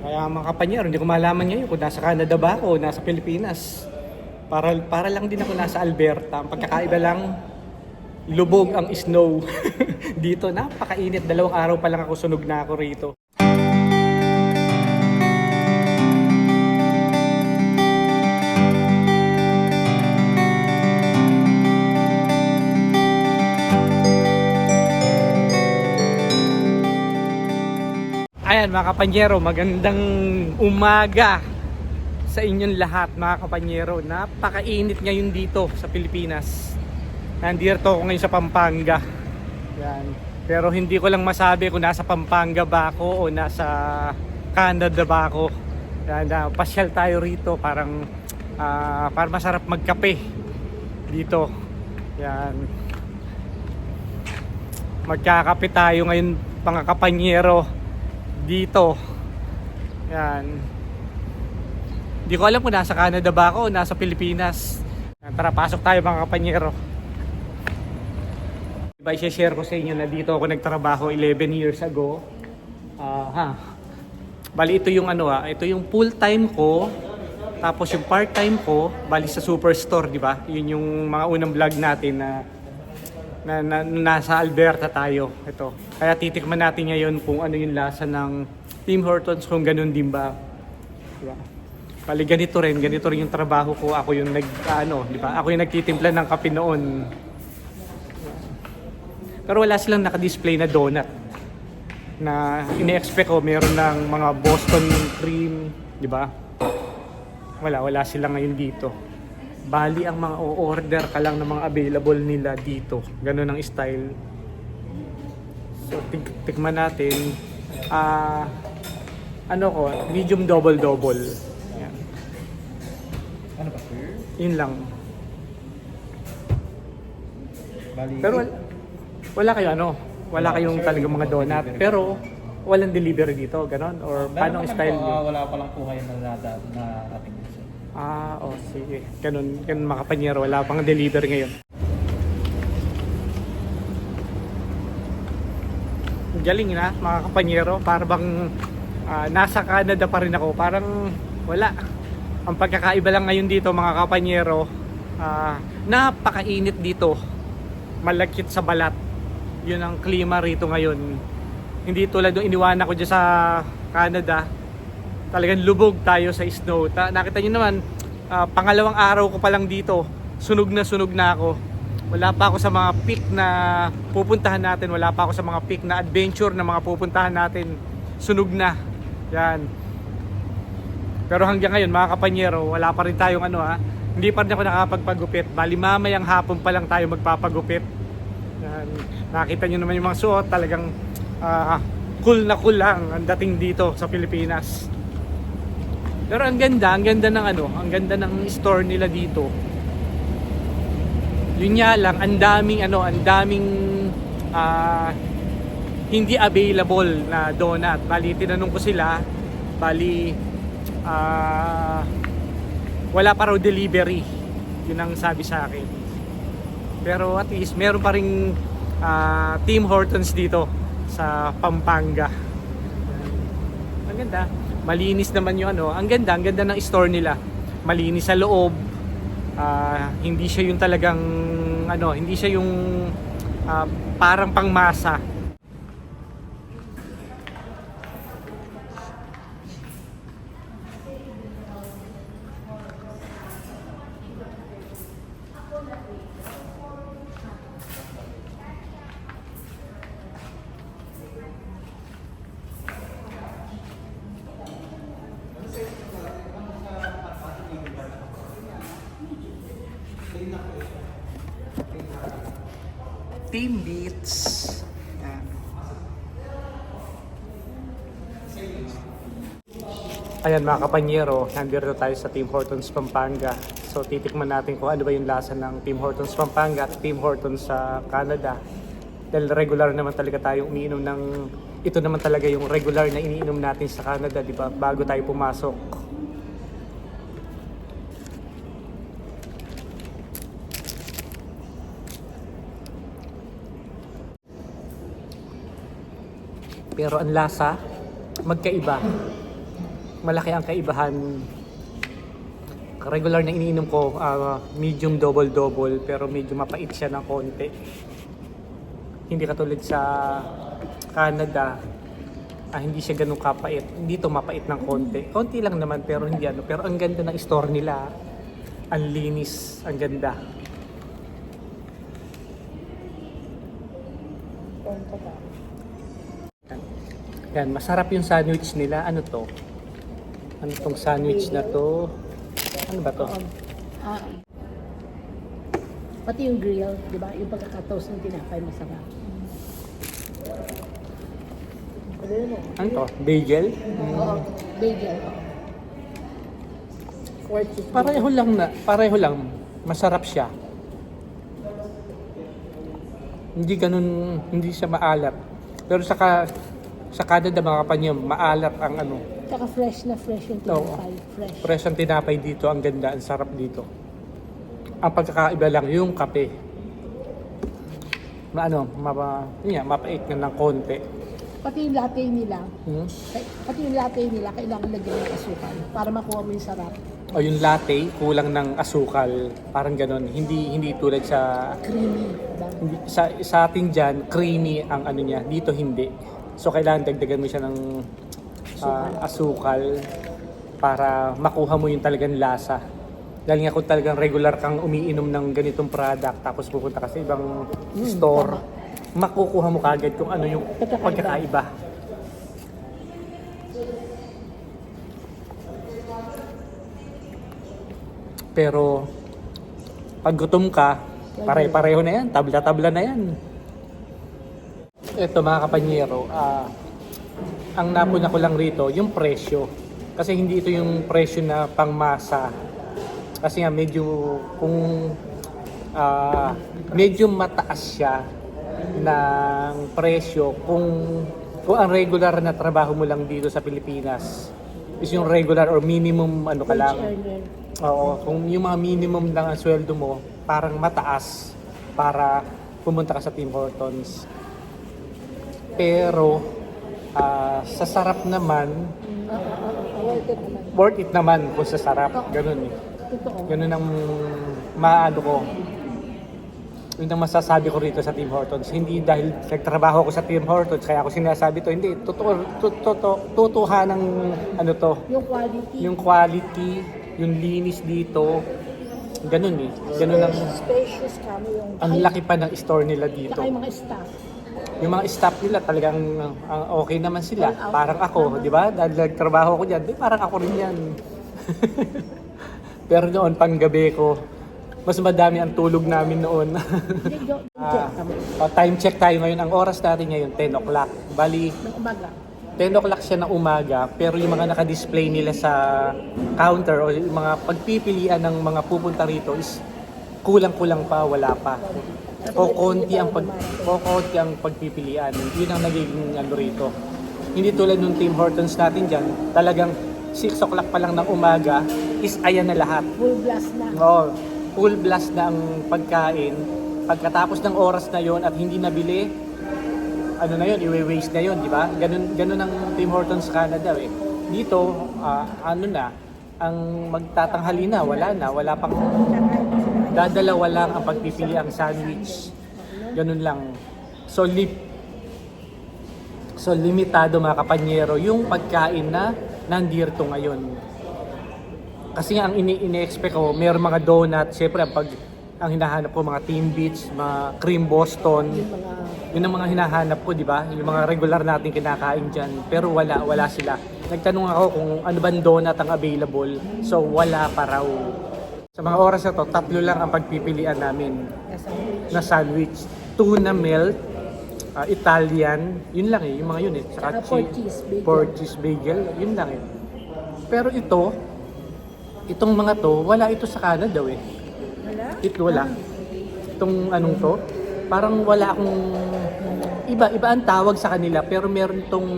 Kaya mga kapanyero, hindi ko malaman ngayon kung nasa Canada ba ako nasa Pilipinas. Para, para lang din ako nasa Alberta. Ang pagkakaiba lang, lubog ang snow. Dito, napakainit. Dalawang araw pa lang ako sunog na ako rito. Ayan mga kapanyero, magandang umaga sa inyong lahat mga kapanyero. Napakainit ngayon dito sa Pilipinas. Nandito ako ngayon sa Pampanga. Yan. Pero hindi ko lang masabi kung nasa Pampanga ba ako o nasa Canada ba ako. Yan, na, pasyal tayo rito parang ah, para masarap magkape dito. Yan. Magkakape tayo ngayon mga kapanyero dito. Yan. Hindi ko alam kung nasa Canada ba ako o nasa Pilipinas. Tara, pasok tayo mga kapanyero. Diba, share ko sa inyo na dito ako nagtrabaho 11 years ago. Ah, ha. Bali, ito yung ano ah, ito yung full-time ko. Tapos yung part-time ko, bali sa Superstore, di ba? Yun yung mga unang vlog natin na na, na nasa Alberta tayo. Ito. Kaya titikman natin ngayon kung ano yung lasa ng Tim Hortons kung ganun din ba. Diba? Bali ganito rin, ganito rin yung trabaho ko. Ako yung nag ano, di ba? Ako yung nagtitimpla ng kape noon. Pero wala silang naka-display na donut na ini-expect ko meron ng mga Boston cream, di ba? Wala, wala sila ngayon dito. Bali ang mga o-order ka lang ng mga available nila dito. Ganun ang style. So, tik- tikman natin. Ah, ano ko, medium double-double. Yan. Ano ba, sir? Yun lang. Bali, Pero wala, wala kayo ano, wala kayong talagang mga donut. Pero walang delivery dito, ganon? Or paano ang style nyo? ah, wala pa lang po kayo na nada na ating. Ah, oh, sige. Ganun, ganun mga kapanyero. Wala pang deliver ngayon. Galing na, mga kapanyero. Para bang ah, nasa Canada pa rin ako. Parang wala. Ang pagkakaiba lang ngayon dito, mga kapanyero, ah, napakainit dito. Malakit sa balat. Yun ang klima rito ngayon. Hindi tulad ng iniwanan ko dyan sa Canada talagang lubog tayo sa snow. Ta- nakita niyo naman, ah, pangalawang araw ko pa lang dito, sunog na sunog na ako. Wala pa ako sa mga peak na pupuntahan natin, wala pa ako sa mga peak na adventure na mga pupuntahan natin. Sunog na. Yan. Pero hanggang ngayon, mga kapanyero, wala pa rin tayong ano ha. Hindi pa rin ako nakapagpagupit. Bali mamayang hapon pa lang tayo magpapagupit. Yan. Nakita niyo naman yung mga suot, talagang ah, cool na cool lang ang dating dito sa Pilipinas. Pero ang ganda, ang ganda ng ano, ang ganda ng store nila dito. Yun nga lang, ang daming ano, ang daming ah, hindi available na donut. Bali, tinanong ko sila, bali, ah, wala pa raw delivery. Yun ang sabi sa akin. Pero at least, meron pa rin ah, Tim Hortons dito sa Pampanga. Ang ganda. Malinis naman yung ano. Ang ganda, ang ganda ng store nila. Malinis sa loob. Ah, hindi siya yung talagang ano, hindi siya yung ah, parang pangmasa. Team Beats. Yan. Ayan mga kapanyero, nandito tayo sa Team Hortons Pampanga. So titikman natin kung ano ba yung lasa ng Team Hortons Pampanga at Team Hortons sa Canada. Dahil regular naman talaga tayong umiinom ng ito naman talaga yung regular na iniinom natin sa Canada, di ba? Bago tayo pumasok. Pero ang lasa, magkaiba. malaki ang kaibahan. Regular na iniinom ko, ah, medium double-double, pero medyo mapait siya ng konti. Hindi katulad sa Canada, ah, hindi siya ganun kapait. Dito mapait ng konti. Konti lang naman, pero hindi ano. Pero ang ganda ng store nila. Ang linis, ang ganda. Yan, masarap yung sandwich nila. Ano to? Ano tong sandwich na to? Ano ba to? Ah. Pati yung grill, di ba? Yung pagkakatoast ng tinapay masarap. Ano to? Bagel? Oo, bagel. cheese Pareho lang na, pareho lang. Masarap siya. Hindi ganun, hindi siya maalat. Pero sa ka, sa Canada mga kapanya, maalat ang ano. Tsaka fresh na fresh yung Oo. tinapay. Fresh. Fresh ang tinapay dito, ang ganda, ang sarap dito. Ang pagkakaiba lang, yung kape. Ma, ano, mapa, yun nga, mapait na ng konti. Pati yung latte nila, Hmm? pati yung latte nila, kailangan lagyan ng asukal para makuha mo yung sarap. O yung latte, kulang ng asukal, parang ganun. Hindi hindi tulad sa Creamy. Diba? hindi, sa, sa atin dyan, creamy ang ano niya. Dito hindi. So kailangan dagdagan mo siya ng ah, asukal para makuha mo yung talagang lasa. Dahil nga kung talagang regular kang umiinom ng ganitong product tapos pupunta ka sa ibang store, makukuha mo kagad kung ano yung pagkakaiba. Pero pag gutom ka, pare-pareho na yan, tabla-tabla na yan. Ito mga kapanyero, ah, ang napuna ko lang rito, yung presyo. Kasi hindi ito yung presyo na pangmasa. Kasi nga medyo kung ah, medyo mataas siya ng presyo kung kung ang regular na trabaho mo lang dito sa Pilipinas is yung regular or minimum ano ka lang. Oo, kung yung mga minimum lang ang sweldo mo, parang mataas para pumunta ka sa Tim Hortons. Pero ah, sa sarap naman. Worth it naman. kung sa sarap. Ganun eh. Totoo. Ganun ang maano ko. Yun ang masasabi ko rito sa Tim Hortons. Hindi dahil nagtrabaho ko sa Tim Hortons, kaya ako sinasabi to. Hindi, totoo, totoo, totoo ng ano to, Yung quality. yung quality, yung linis dito. Ganun eh. Ganun ang, Spacious kami yung... ang laki pa ng store nila dito. Tsaka yung mga staff. Yung mga staff nila talagang ang okay naman sila. Parang ako, di ba? Dahil nagtrabaho ko dyan, di parang ako rin yan. Pero noon, panggabi ko, mas madami ang tulog namin noon. Kami. oh, time check tayo ngayon. Ang oras natin ngayon, 10 o'clock. Bali, Ng umaga. 10 o'clock siya ng umaga, pero yung mga nakadisplay nila sa counter o yung mga pagpipilian ng mga pupunta rito is kulang-kulang pa, wala pa. O konti ang pag o konti ang pagpipilian. Yun ang nagiging ano rito. Hindi tulad nung Tim Hortons natin diyan, talagang 6 o'clock pa lang ng umaga is ayan na lahat. Full blast na. Oh, full blast na ang pagkain. Pagkatapos ng oras na yon at hindi nabili, ano na yun, i-waste na yun, di ba? Ganun, ganun ang Tim Hortons Canada eh. Dito, ah, ano na, ang magtatanghali na, wala na, wala pang dadalawa lang ang pagpipili ang sandwich. Ganun lang. So, lip, so limitado mga kapanyero yung pagkain na nandito ngayon. Kasi ang ini ini-expect ko, mayroong mga donut, syempre ang pag ang hinahanap ko mga Team Beach, mga Cream Boston, yun ang mga hinahanap ko, di ba? Yung mga regular natin kinakain dyan. Pero wala, wala sila. Nagtanong ako kung ano bang donut ang available. So wala pa raw. Sa mga oras na to, tatlo lang ang pagpipilian namin na sandwich. Tuna melt, ah, Italian, yun lang eh, yung mga yun eh. Saka pork cheese bagel. pork cheese bagel, yun lang eh. Pero ito, itong mga to, wala ito sa Canada eh. Wala? Ito wala. Itong anong to, parang wala akong iba iba ang tawag sa kanila pero meron tong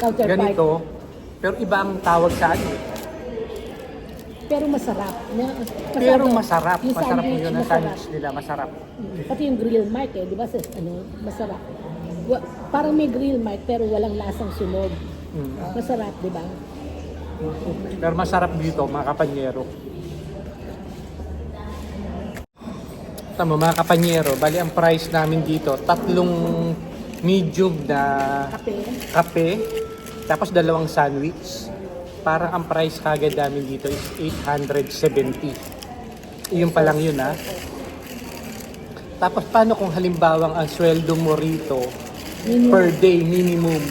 Counterpart. ganito pero iba ang tawag sa ano. Pero masarap. Na- Pero masyado- masarap, Yung masarap sandwich, yun ang masarap. sandwich nila, masarap. Mm. Pati yung grill mark eh, di ba? Ano, masarap. Wa- parang may grill mark pero walang lasang sunog. Mm. Masarap, di ba? Pero masarap dito mga kapanyero. Tama mga kapanyero, bali ang price namin dito, tatlong medium na Kape. kape, tapos dalawang sandwich. Parang ang price kagad namin dito is 870. Yun pa lang yun ha. Tapos paano kung halimbawang ang sweldo mo rito Minimum. per day minimum,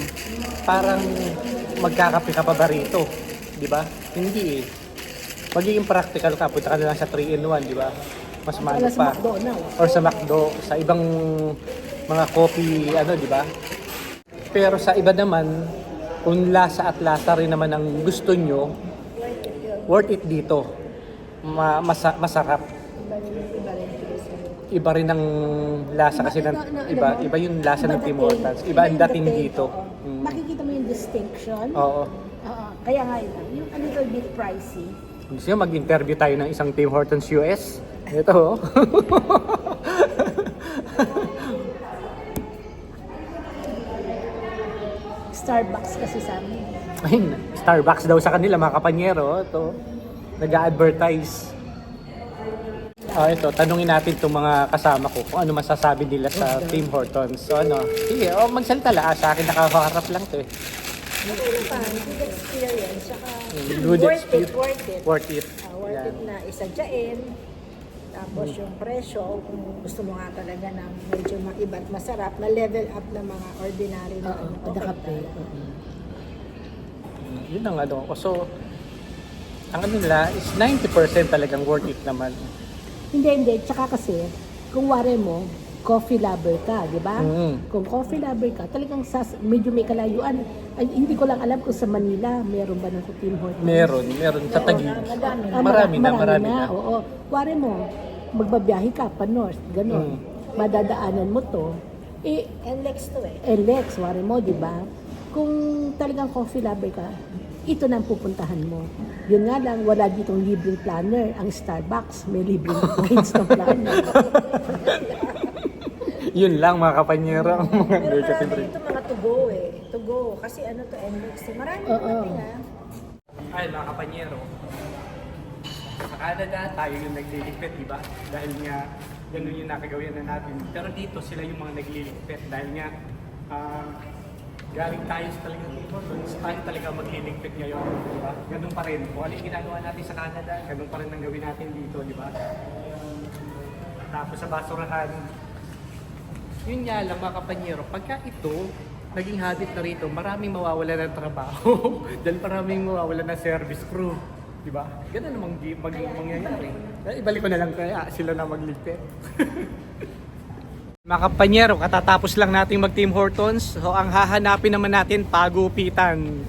parang magkakape ka pa ba rito? Di ba? Hindi eh. Magiging practical ka, punta ka na lang sa 3 in 1, di ba? Mas mahal sa pa. McDonald's. Or sa McDo, sa ibang mga coffee, ano, di ba? Pero sa iba naman, kung lasa at lasa rin naman ang gusto nyo, worth it dito. Ma- masa- masarap. Iba rin ang lasa kasi ng iba, iba yung lasa ng Tim Hortons. Iba ang dating dito. Mm. Makikita mo yung distinction. Oo. Oo. Kaya nga yun, yung a little bit pricey. Gusto nyo mag-interview tayo ng isang Tim Hortons US? Ito oh. Starbucks kasi sa amin. Ayun, Starbucks daw sa kanila mga kapanyero. Ito, nag-advertise. Ah, ito, tanungin natin itong mga kasama ko kung ano masasabi nila sa Tim Hortons. So ano, sige, oh, magsalita lang. Ah, sa akin nakaharap lang to eh. Okay pa, good experience. Saka Good worth experience. it, worth it. Worth it. Ah, worth Yan. it na isadyain. Tapos yung presyo, kung gusto mo nga talaga ng medyo maiba at masarap, na level up ng mga ordinary na Oo. ano, okay kape. na. Oo. Yun ang ano. ko. So, ang ano nila is 90% talagang worth it naman. Hindi, hindi. Tsaka kasi, kung wari mo, coffee lover ka, di ba? Mm. Kung coffee lover ka, talagang sas, medyo may kalayuan. Ay, hindi ko lang alam kung sa Manila, meron ba ng Tim Hortons? Meron, meron sa Taguig. Marami na, marami na. Oo. Wari mo, magbabiyahe ka pa north, gano'n. Mm. Madadaanan mo to. Eh, And next to eh. Alex, wari mo, di ba? Kung talagang coffee lover ka, ito na ang pupuntahan mo. Yun nga lang, wala ditong libreng planner. Ang Starbucks, may libreng points ng planner. Yun lang mga kapanyero mga Pero marami dito mga to go eh. To go. Kasi ano to, NLEX eh. Marami natin ah. Ay, mga kapanyero. Canada, tayo yung nagliligpit, di ba? Dahil nga, ganun yung nakagawin na natin. Pero dito, sila yung mga nagliligpit. Dahil nga, ah, galing tayo sa talagang dito. So, tayo talaga magliligpit ngayon, di ba? Ganun pa rin. Kung ano yung ginagawa natin sa Canada, ganun pa rin ang gawin natin dito, di ba? Tapos sa basurahan, yun nga lang mga kapanyero, pagka ito, naging habit na rito, maraming mawawala ng trabaho. Dahil maraming mawawala ng service crew. Di ba? Ganun namang mag mangyayari. Ibalik ko na lang kaya sila na magligpit. mga kapanyero, katatapos lang natin mag Team Hortons. So ang hahanapin naman natin, pagupitan.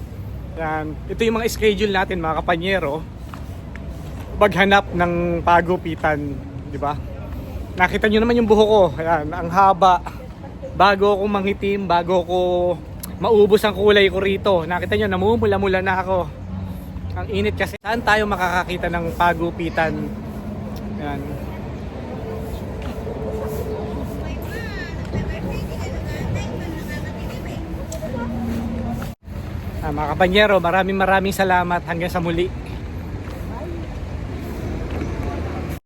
Yan. Ito yung mga schedule natin mga kapanyero. Maghanap ng pagupitan. Di ba? Nakita nyo naman yung buho ko. Ayan, ang haba. Bago ako mangitim, bago ako maubos ang kulay ko rito. Nakita nyo, namumula-mula na ako. Ang init kasi. Saan tayo makakakita ng pagupitan? Ayan. Ah, mga kapanyero, maraming maraming salamat hanggang sa muli.